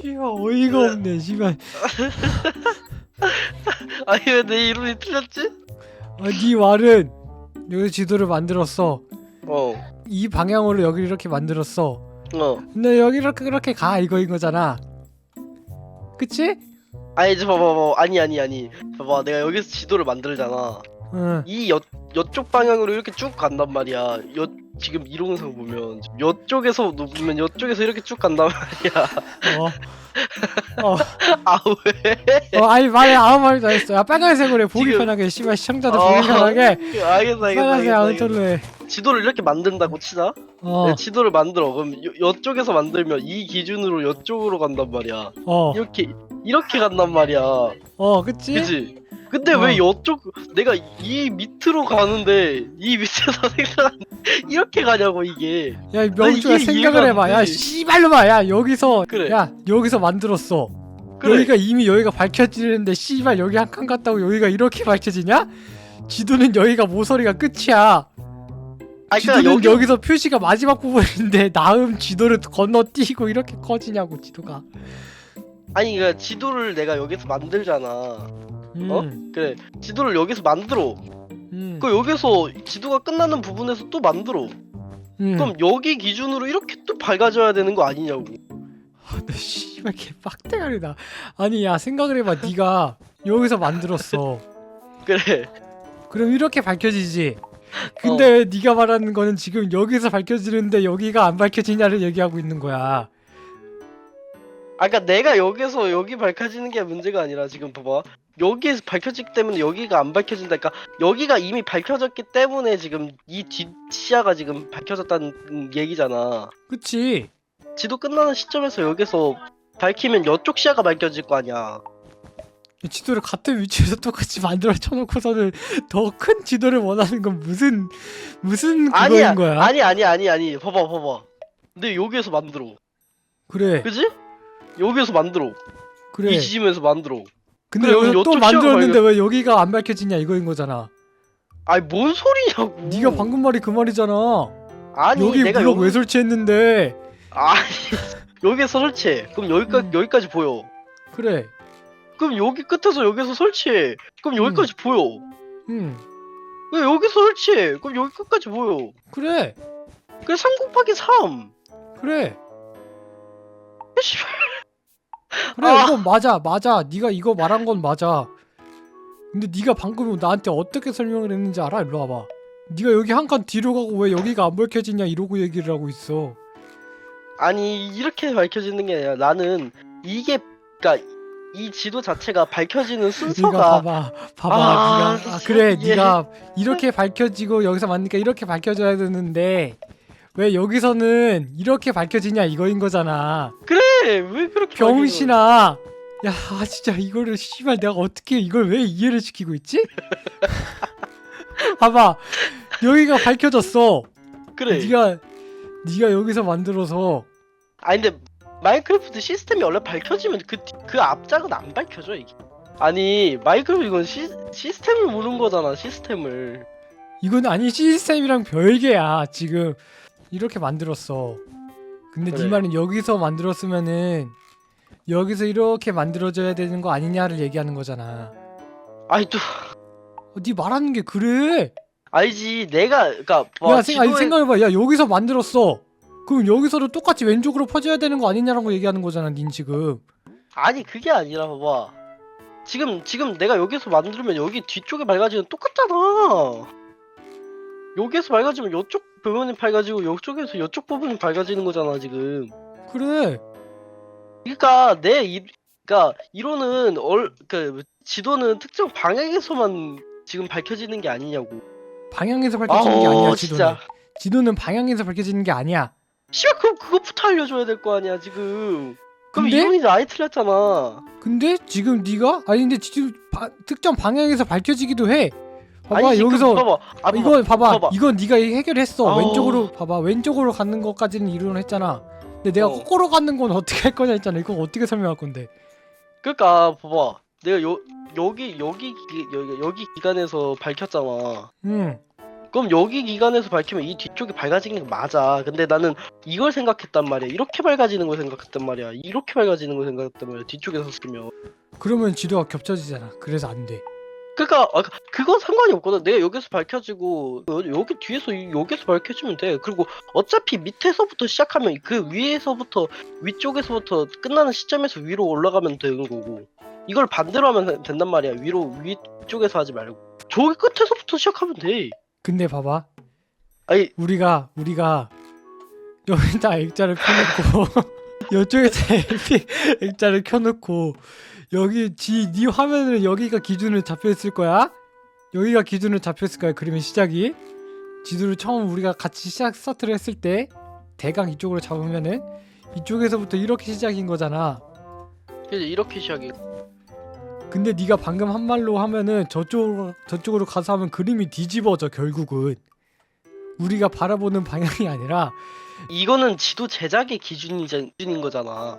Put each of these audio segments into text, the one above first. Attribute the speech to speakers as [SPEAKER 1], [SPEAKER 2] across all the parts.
[SPEAKER 1] 씨발 어이가 없네 씨발.
[SPEAKER 2] 아니 왜 내 이론이 틀렸지?
[SPEAKER 1] 아, 네 말은 여기 지도를 만들었어.
[SPEAKER 2] 어.
[SPEAKER 1] 이 방향으로 여기를 이렇게 만들었어.
[SPEAKER 2] 어.
[SPEAKER 1] 근데 여기 이렇게 이렇게 가 이거인 거잖아. 그치?
[SPEAKER 2] 아니 이제 봐봐 봐봐. 아니 아니 아니. 봐봐 내가 여기서 지도를 만들잖아.
[SPEAKER 1] 응.
[SPEAKER 2] 이 여, 여쪽 방향으로 이렇게 쭉 간단 말이야. 여 지금 이동상 보면 여쪽에서 보면 여쪽에서 이렇게 쭉 간단 말이야
[SPEAKER 1] 어. 어,
[SPEAKER 2] 아 왜?
[SPEAKER 1] 어, 아니 말해 아무 말도 안 했어. 야 빨간색으로 해 보기
[SPEAKER 2] 지금-
[SPEAKER 1] 편하게 씨발 시청자들
[SPEAKER 2] 어,
[SPEAKER 1] 보기 편하게
[SPEAKER 2] 알겠어 알겠어
[SPEAKER 1] 빨간색 해.
[SPEAKER 2] 지도를 이렇게 만든다고 치자
[SPEAKER 1] 어,
[SPEAKER 2] 내 지도를 만들어 그럼 여, 여쪽에서 만들면 이 기준으로 여쪽으로 간단 말이야
[SPEAKER 1] 어,
[SPEAKER 2] 이렇게 이렇게 간단 말이야
[SPEAKER 1] 어, 그치?
[SPEAKER 2] 그치? 근데
[SPEAKER 1] 어.
[SPEAKER 2] 왜 여쪽 내가 이 밑으로 가는데 이 밑에서 생각 이렇게 가냐고 이게
[SPEAKER 1] 야, 이 명주야
[SPEAKER 2] 이게
[SPEAKER 1] 생각을
[SPEAKER 2] 이해가
[SPEAKER 1] 해봐.
[SPEAKER 2] 안
[SPEAKER 1] 야,
[SPEAKER 2] 돼.
[SPEAKER 1] 씨발로봐. 야, 여기서,
[SPEAKER 2] 그래.
[SPEAKER 1] 야, 여기서 만들었어.
[SPEAKER 2] 그래.
[SPEAKER 1] 여기가 이미 여기가 밝혀지는데 씨발 여기 한칸 갔다고 여기가 이렇게 밝혀지냐? 지도는 여기가 모서리가 끝이야.
[SPEAKER 2] 아니
[SPEAKER 1] 지도는
[SPEAKER 2] 그러니까 여기
[SPEAKER 1] 여기 서 표시가 마지막 부분인데 나음 지도를 건너뛰고 이렇게 커지냐고 지도가.
[SPEAKER 2] 아니 그러니까 지도를 내가 여기서 만들잖아
[SPEAKER 1] 음,
[SPEAKER 2] 어? 그래 지도를 여기서 만들어
[SPEAKER 1] 음,
[SPEAKER 2] 그 여기서 지도가 끝나는 부분에서 또 만들어
[SPEAKER 1] 음.
[SPEAKER 2] 그럼 여기 기준으로 이렇게 또 밝아져야 되는 거 아니냐고
[SPEAKER 1] 너 씨발 개 빡대가리다. 아니 야 생각을 해봐. 네가 여기서 만들었어.
[SPEAKER 2] 그래
[SPEAKER 1] 그럼 이렇게 밝혀지지. 근데 왜 네가 말하는 거는 지금 여기서 밝혀지는데 여기가 안 밝혀지냐를 얘기하고 있는 거야.
[SPEAKER 2] 아 그러니까 내가 여기서 여기 밝혀지는 게 문제가 아니라 지금 봐봐. 여기에서 밝혀지기 때문에 여기가 안 밝혀진다. 그러니까 여기가 이미 밝혀졌기 때문에 지금 이 뒷시야가 지금 밝혀졌다는 얘기잖아.
[SPEAKER 1] 그치?
[SPEAKER 2] 지도 끝나는 시점에서 여기서 밝히면 이쪽 시야가 밝혀질 거 아니야.
[SPEAKER 1] 이 지도를 같은 위치에서 똑같이 만들어 쳐놓고서는 더 큰 지도를 원하는 건 무슨 무슨 그거인
[SPEAKER 2] 아니야.
[SPEAKER 1] 거야?
[SPEAKER 2] 아니 아니 아니 아니. 봐봐 봐봐. 근데 여기에서 만들어.
[SPEAKER 1] 그래.
[SPEAKER 2] 그지? 여기에서 만들어
[SPEAKER 1] 그래.
[SPEAKER 2] 이 지점에서 만들어
[SPEAKER 1] 근데
[SPEAKER 2] 그래,
[SPEAKER 1] 여기서
[SPEAKER 2] 그럼
[SPEAKER 1] 또 만들었는데 왜 여기가 안 밝혀지냐 이거인 거잖아.
[SPEAKER 2] 아니 뭔 소리냐고
[SPEAKER 1] 네가 방금 말이 그 말이잖아.
[SPEAKER 2] 아니
[SPEAKER 1] 여기
[SPEAKER 2] 내가
[SPEAKER 1] 블록
[SPEAKER 2] 여기
[SPEAKER 1] 왜 설치했는데?
[SPEAKER 2] 아니 여기에서 설치해 그럼 여기까지
[SPEAKER 1] 음.
[SPEAKER 2] 여기까지 보여
[SPEAKER 1] 그래.
[SPEAKER 2] 그럼 여기 끝에서 여기서 설치해 그럼
[SPEAKER 1] 음.
[SPEAKER 2] 여기까지 보여
[SPEAKER 1] 응.
[SPEAKER 2] 왜 여기서 설치해 그럼 여기 끝까지 보여
[SPEAKER 1] 그래.
[SPEAKER 2] 그래 3 곱하기 3
[SPEAKER 1] 그래.
[SPEAKER 2] 씨발.
[SPEAKER 1] 그래
[SPEAKER 2] 아.
[SPEAKER 1] 이건 맞아 맞아. 네가 이거 말한 건 맞아. 근데 네가 방금 나한테 어떻게 설명을 했는지 알아? 일로 와봐. 네가 여기 한 칸 뒤로 가고 왜 여기가 안 밝혀지냐 이러고 얘기를 하고 있어.
[SPEAKER 2] 아니 이렇게 밝혀지는 게 아니라 나는 이게 그니까 이 지도 자체가 밝혀지는
[SPEAKER 1] 네가
[SPEAKER 2] 순서가
[SPEAKER 1] 봐봐 봐봐.
[SPEAKER 2] 아,
[SPEAKER 1] 네가 아, 그래
[SPEAKER 2] 이게-
[SPEAKER 1] 네가 이렇게 밝혀지고 여기서 만드니까 이렇게 밝혀져야 되는데 왜 여기서는 이렇게 밝혀지냐 이거인 거잖아.
[SPEAKER 2] 그래 왜 그렇게
[SPEAKER 1] 병신아 야 아, 진짜 이거를 씨발 내가 어떻게 이걸 왜 이해를 시키고 있지? 봐봐. 여기가 밝혀졌어?
[SPEAKER 2] 그래.
[SPEAKER 1] 네가 네가 여기서 만들어서.
[SPEAKER 2] 아니 근데 마인크래프트 시스템이 원래 밝혀지면 그 그 앞장은 안 밝혀져 이게. 아니 마인크래프트 이건 시, 시스템을 모르는 거잖아 시스템을.
[SPEAKER 1] 이건 아니 시스템이랑 별개야 지금 이렇게 만들었어. 근데 네
[SPEAKER 2] 그래.
[SPEAKER 1] 말은 여기서 만들었으면은 여기서 이렇게 만들어져야 되는 거 아니냐를 얘기하는 거잖아.
[SPEAKER 2] 아니 또.
[SPEAKER 1] 어, 네 말하는 게 그래?
[SPEAKER 2] 알지. 내가 그니까 뭐
[SPEAKER 1] 야 생, 아니, 생각해봐. 야 여기서 만들었어. 그럼 여기서도 똑같이 왼쪽으로 퍼져야 되는 거 아니냐라고 얘기하는 거잖아 닌 지금.
[SPEAKER 2] 아니 그게 아니라 봐봐. 지금 지금 내가 여기서 만들면 여기 뒤쪽에 밝아지는 똑같잖아 여기에서 밝아지면 이쪽 부분이 밝아지고 이쪽에서 이쪽 부분이 밝아지는 거잖아 지금
[SPEAKER 1] 그래
[SPEAKER 2] 그러니까 내 이, 그러니까 이론은 얼, 그 지도는 특정 방향에서만 지금 밝혀지는 게 아니냐고.
[SPEAKER 1] 방향에서 밝혀지는 게 아니야
[SPEAKER 2] 아우,
[SPEAKER 1] 지도는
[SPEAKER 2] 진짜.
[SPEAKER 1] 지도는 방향에서 밝혀지는 게 아니야
[SPEAKER 2] 씨발 그럼 그것부터 알려줘야 될 거 아니야 지금. 그럼
[SPEAKER 1] 근데?
[SPEAKER 2] 이론이 아예 틀렸잖아.
[SPEAKER 1] 근데 지금 네가 아니 근데 지금 바- 특정 방향에서 밝혀지기도 해 봐봐
[SPEAKER 2] 아니지,
[SPEAKER 1] 여기서
[SPEAKER 2] 봐봐. 아.
[SPEAKER 1] 이건 봐봐.
[SPEAKER 2] 봐봐.
[SPEAKER 1] 이건 네가 해결했어
[SPEAKER 2] 아우.
[SPEAKER 1] 왼쪽으로 봐봐 왼쪽으로 가는 것까지는 이론을 했잖아 근데 내가
[SPEAKER 2] 어.
[SPEAKER 1] 거꾸로 가는 건 어떻게 할 거냐 했잖아 이거 어떻게 설명할 건데
[SPEAKER 2] 그러니까 봐봐. 내가 요 여기 여기 기- 여기 여기 기간에서 밝혔잖아.
[SPEAKER 1] 응
[SPEAKER 2] 그럼 여기 기간에서 밝히면 이 뒤쪽이 밝아지는 게 맞아. 근데 나는 이걸 생각했단 말이야. 이렇게 밝아지는 걸 생각했단 말이야. 이렇게 밝아지는 걸 생각했단 말이야. 뒤쪽에서 쓰면.
[SPEAKER 1] 그러면 지도가 겹쳐지잖아. 그래서 안 돼.
[SPEAKER 2] 그니까 아, 그건 상관이 없거든. 내가 여기서 밝혀지고 여- 여기 뒤에서 이- 여기서 밝혀지면 돼. 그리고 어차피 밑에서부터 시작하면 그 위에서부터 위쪽에서부터 끝나는 시점에서 위로 올라가면 되는 거고. 이걸 반대로 하면 된단 말이야. 위로 위쪽에서 하지 말고. 저기 끝에서부터 시작하면 돼.
[SPEAKER 1] 근데 봐봐.
[SPEAKER 2] 아니
[SPEAKER 1] 우리가 우리가 여기다 액자를 켜놓고 이쪽에다 액- 액자를 켜놓고 여기 지 네 화면은 여기가 기준으로 잡혀있을 거야. 여기가 기준으로 잡혀있을 거야. 그림의 시작이 지도를 처음 우리가 같이 시작 스타트를 했을 때 대강 이쪽으로 잡으면은 이쪽에서부터 이렇게 시작인 거잖아.
[SPEAKER 2] 이제 이렇게 시작이.
[SPEAKER 1] 근데 네가 방금 한 말로 하면은 저쪽 저쪽으로 가서 하면 그림이 뒤집어져 결국은 우리가 바라보는 방향이 아니라
[SPEAKER 2] 이거는 지도 제작의 기준이 기준인 거잖아.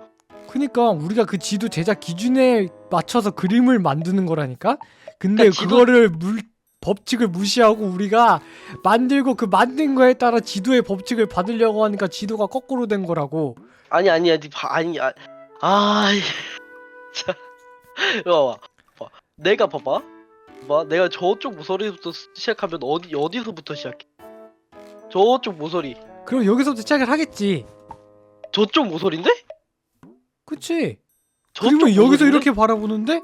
[SPEAKER 1] 그니까 우리가 그 지도 제작 기준에 맞춰서 그림을 만드는 거라니까. 근데
[SPEAKER 2] 그러니까 지도-
[SPEAKER 1] 그거를 물 법칙을 무시하고 우리가 만들고 그 만든 거에 따라 지도의 법칙을 받으려고 하니까 지도가 거꾸로 된 거라고.
[SPEAKER 2] 아니 아니 아니 봐, 아니 아, 아 자, 봐봐 봐. 내가 봐봐 봐 내가 저쪽 모서리부터 시작하면 어디 어디서부터 시작해 저쪽 모서리
[SPEAKER 1] 그럼 여기서부터 시작을 하겠지.
[SPEAKER 2] 저쪽 모서리인데
[SPEAKER 1] 그치?
[SPEAKER 2] 저쪽
[SPEAKER 1] 그림을 여기서
[SPEAKER 2] 모서리인데?
[SPEAKER 1] 이렇게 바라보는데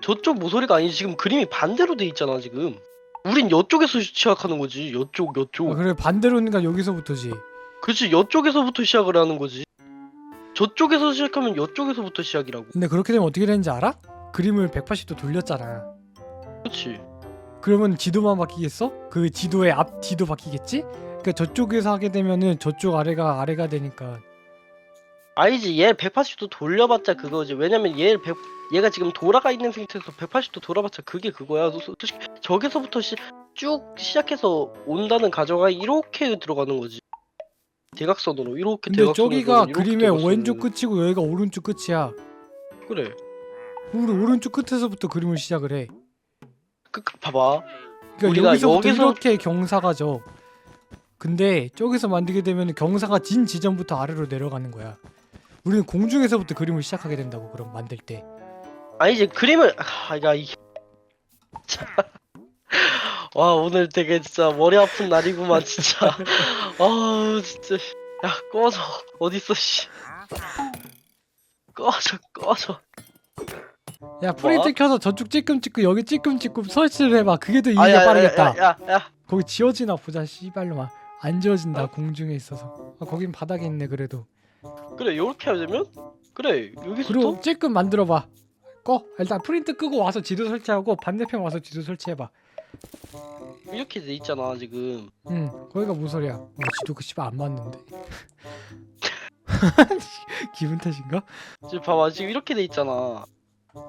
[SPEAKER 2] 저쪽 모서리가 아니지 지금 그림이 반대로 돼 있잖아 지금 우린 이쪽에서 시작하는 거지 이쪽 이쪽
[SPEAKER 1] 아, 그래 반대로니까 여기서부터지.
[SPEAKER 2] 그렇지 이쪽에서부터 시작을 하는 거지 저쪽에서 시작하면 이쪽에서부터 시작이라고
[SPEAKER 1] 근데 그렇게 되면 어떻게 되는지 알아? 그림을 180도 돌렸잖아.
[SPEAKER 2] 그렇지
[SPEAKER 1] 그러면 지도만 바뀌겠어? 그 지도의 앞 뒤도 바뀌겠지? 그러니까 저쪽에서 하게 되면은 저쪽 아래가 아래가 되니까
[SPEAKER 2] 아니지 얘 180도 돌려봤자 그거지. 왜냐면 얘 100, 얘가 지금 돌아가 있는 상태에서 180도 돌아봤자 그게 그거야. 소- 솔직히 저기서부터 시, 쭉 시작해서 온다는 가정하에 이렇게 들어가는 거지. 대각선으로 이렇게
[SPEAKER 1] 근데
[SPEAKER 2] 대각선으로
[SPEAKER 1] 저기가
[SPEAKER 2] 이렇게
[SPEAKER 1] 그림의
[SPEAKER 2] 대각선으로.
[SPEAKER 1] 왼쪽 끝이고 여기가 오른쪽 끝이야.
[SPEAKER 2] 그래.
[SPEAKER 1] 우리 오른쪽 끝에서부터 그림을 시작을 해.
[SPEAKER 2] 그, 그 봐봐.
[SPEAKER 1] 그러니까
[SPEAKER 2] 우리가
[SPEAKER 1] 여기서부터
[SPEAKER 2] 여기서-
[SPEAKER 1] 이렇게 경사가 져. 근데 저기서 만들게 되면 경사가 진 지점부터 아래로 내려가는 거야 우리는 공중에서부터 그림을 시작하게 된다고 그럼 만들 때.
[SPEAKER 2] 아니지 그림을 아 야, 이. 와 오늘 되게 진짜 머리 아픈 날이구만 진짜. 아 진짜 야 꺼져. 어딨어 씨. 꺼져 꺼져.
[SPEAKER 1] 야 프린트 켜서 저쪽 찔끔 찍고 여기 찔끔 찍고 설치를 해봐. 그게 더
[SPEAKER 2] 아,
[SPEAKER 1] 이해가 빠르겠다.
[SPEAKER 2] 야, 야, 야.
[SPEAKER 1] 거기 지워지나 보자 씨발로만 안 지워진다
[SPEAKER 2] 어?
[SPEAKER 1] 공중에 있어서. 아, 거긴 바닥에 있네 그래도
[SPEAKER 2] 그래 요렇게 하려면? 그래 여기서부터
[SPEAKER 1] 그리고 찔끔 만들어봐. 꺼. 일단 프린트 끄고 와서 지도 설치하고 반대편 와서 지도 설치해봐.
[SPEAKER 2] 이렇게 돼 있잖아 지금.
[SPEAKER 1] 응 거기가 무슨 소리야? 어, 지도 그 씨발 안 맞는데. 기분 탓인가?
[SPEAKER 2] 지금 봐봐 지금 이렇게 돼 있잖아.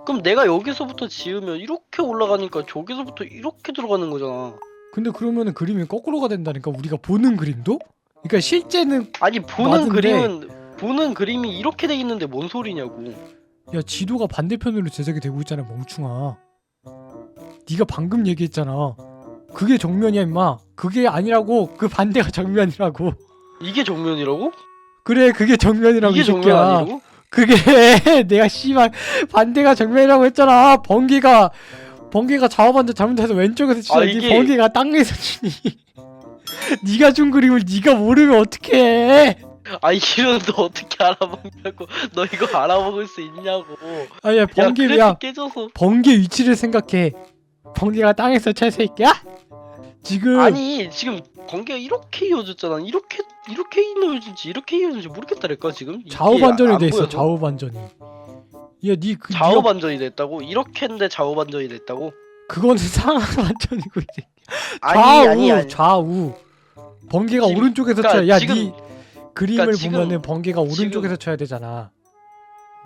[SPEAKER 2] 그럼 내가 여기서부터 지으면 이렇게 올라가니까 저기서부터 이렇게 들어가는 거잖아.
[SPEAKER 1] 근데 그러면은 그림이 거꾸로가 된다니까? 우리가 보는 그림도? 그러니까 실제는
[SPEAKER 2] 아니 보는
[SPEAKER 1] 맞은데.
[SPEAKER 2] 그림은 보는 그림이 이렇게 돼 있는데 뭔 소리냐고.
[SPEAKER 1] 야 지도가 반대편으로 제작이 되고 있잖아 멍충아. 네가 방금 얘기했잖아. 그게 정면이야 임마. 그게 아니라고. 그 반대가 정면이라고.
[SPEAKER 2] 이게 정면이라고?
[SPEAKER 1] 그래 그게 정면이라고
[SPEAKER 2] 이게
[SPEAKER 1] 이
[SPEAKER 2] 정면
[SPEAKER 1] 새끼야.
[SPEAKER 2] 아니고?
[SPEAKER 1] 그게 내가 씨발 반대가 정면이라고 했잖아. 번개가 번개가 좌우반전 잘못해서 왼쪽에서 치자
[SPEAKER 2] 아,
[SPEAKER 1] 니?
[SPEAKER 2] 이게-
[SPEAKER 1] 번개가 땅에서 치니. 네가 준 그림을 네가 모르면 어떡해
[SPEAKER 2] 아 이런 너 어떻게 알아먹냐고. 너 이거 알아먹을 수 있냐고.
[SPEAKER 1] 아야
[SPEAKER 2] 야
[SPEAKER 1] 번개
[SPEAKER 2] 그래프
[SPEAKER 1] 야
[SPEAKER 2] 깨져서.
[SPEAKER 1] 번개 위치를 생각해. 번개가 땅에서 쳐 새끼야! 지금
[SPEAKER 2] 아니 지금 관계가 이렇게 이어졌잖아. 이렇게 이렇게 이어졌지 이렇게 이어졌는지 모르겠다니까 지금. 이게
[SPEAKER 1] 좌우 반전이 안돼 있어. 좌우 반전이. 야니 그
[SPEAKER 2] 좌우 반전이 됐다고? 이렇게 했는데 좌우 반전이 됐다고?
[SPEAKER 1] 그거는 상하 반전이고 이제.
[SPEAKER 2] 아니
[SPEAKER 1] 좌우
[SPEAKER 2] 아니 아니.
[SPEAKER 1] 좌우. 번개가
[SPEAKER 2] 지금-
[SPEAKER 1] 오른쪽에서
[SPEAKER 2] 그러니까
[SPEAKER 1] 쳐야
[SPEAKER 2] 지금-
[SPEAKER 1] 니 그림을
[SPEAKER 2] 그러니까
[SPEAKER 1] 보면은 번개가 오른쪽에서 쳐야 되잖아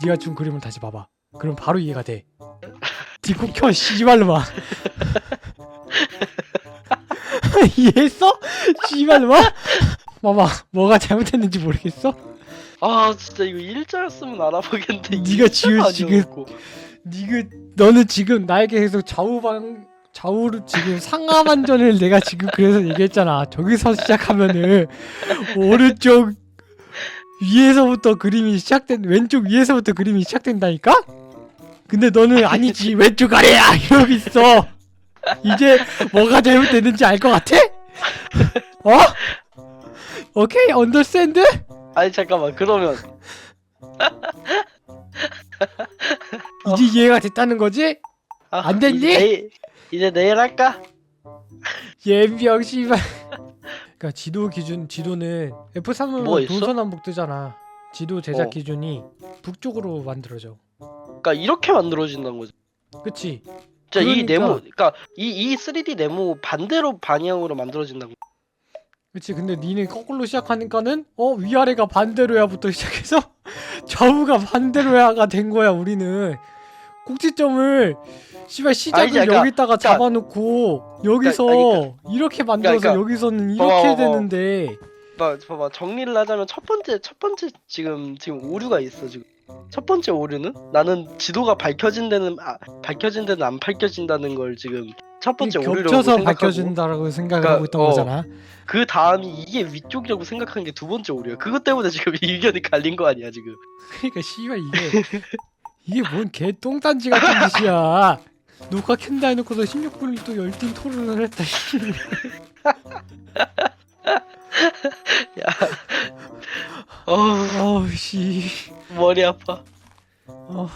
[SPEAKER 1] 네가 준 그림을 다시 봐봐 그럼 바로 이해가 돼 디코 켜 씨발로마 이해했어? 씨발로마 봐봐 뭐가 잘못했는지 모르겠어?
[SPEAKER 2] 아 진짜 이거 일자였으면 알아보겠는데
[SPEAKER 1] 네가 지금 지금. 니그 너는 지금 나에게 계속 좌우방 좌우로 지금 상하반전을 내가 지금 그래서 얘기했잖아. 저기서 시작하면은 오른쪽 위에서부터 그림이 시작된 왼쪽 위에서부터 그림이 시작된다니까? 근데 너는 아니지 왼쪽 아래야 이러고 있어. 이제 뭐가 잘못됐는지 알 것 같아? 어? 오케이 언더스탠드?
[SPEAKER 2] 아니 잠깐만 그러면
[SPEAKER 1] 이제 이해가 됐다는 거지?
[SPEAKER 2] 아,
[SPEAKER 1] 안 됐니?
[SPEAKER 2] 이제 내일 할까?
[SPEAKER 1] 예병 씨발. 그러니까 지도 기준 지도는 F3은
[SPEAKER 2] 뭐 있어?
[SPEAKER 1] 동서남북 뜨잖아. 지도 제작
[SPEAKER 2] 어.
[SPEAKER 1] 기준이 북쪽으로 만들어져.
[SPEAKER 2] 그러니까 이렇게 만들어진다는 거지.
[SPEAKER 1] 그치?
[SPEAKER 2] 진짜 이
[SPEAKER 1] 그러니까.
[SPEAKER 2] 네모, 그러니까 이 이 3D 네모 반대로 방향으로 만들어진다고.
[SPEAKER 1] 그치? 근데 니는 거꾸로 시작하니까는 어 위아래가 반대로야부터 시작해서 좌우가 반대로야가 된 거야 우리는. 꼭지점을 씨발 시작을
[SPEAKER 2] 아니지, 그러니까-
[SPEAKER 1] 여기다가
[SPEAKER 2] 그러니까-
[SPEAKER 1] 잡아놓고 여기서
[SPEAKER 2] 그러니까-
[SPEAKER 1] 이렇게 만들어서
[SPEAKER 2] 그러니까-
[SPEAKER 1] 여기서는 이렇게
[SPEAKER 2] 봐봐, 봐봐.
[SPEAKER 1] 되는데
[SPEAKER 2] 봐, 봐봐 정리를 하자면 첫 번째 첫 번째 지금 지금 오류가 있어 지금. 첫 번째 오류는 나는 지도가 밝혀진 데는 아, 밝혀진 데는 안 밝혀진다는 걸 지금 첫 번째 오류라고
[SPEAKER 1] 겹쳐서
[SPEAKER 2] 생각하고
[SPEAKER 1] 밝혀진다라고 생각을
[SPEAKER 2] 그러니까,
[SPEAKER 1] 하고 있던
[SPEAKER 2] 어.
[SPEAKER 1] 거잖아.
[SPEAKER 2] 그 다음이 이게 위쪽이라고 생각한 게 두 번째 오류야. 그것 때문에 지금 의견이 갈린 거 아니야 지금.
[SPEAKER 1] 그러니까 씨발 이게 이게 뭔 개똥단지 같은 짓이야. 녹화 켠다 해놓고서 16분을 또 열띤 토론을 했다. 씨.
[SPEAKER 2] 어우
[SPEAKER 1] 어우 씨.
[SPEAKER 2] 머리 아파.
[SPEAKER 1] 어,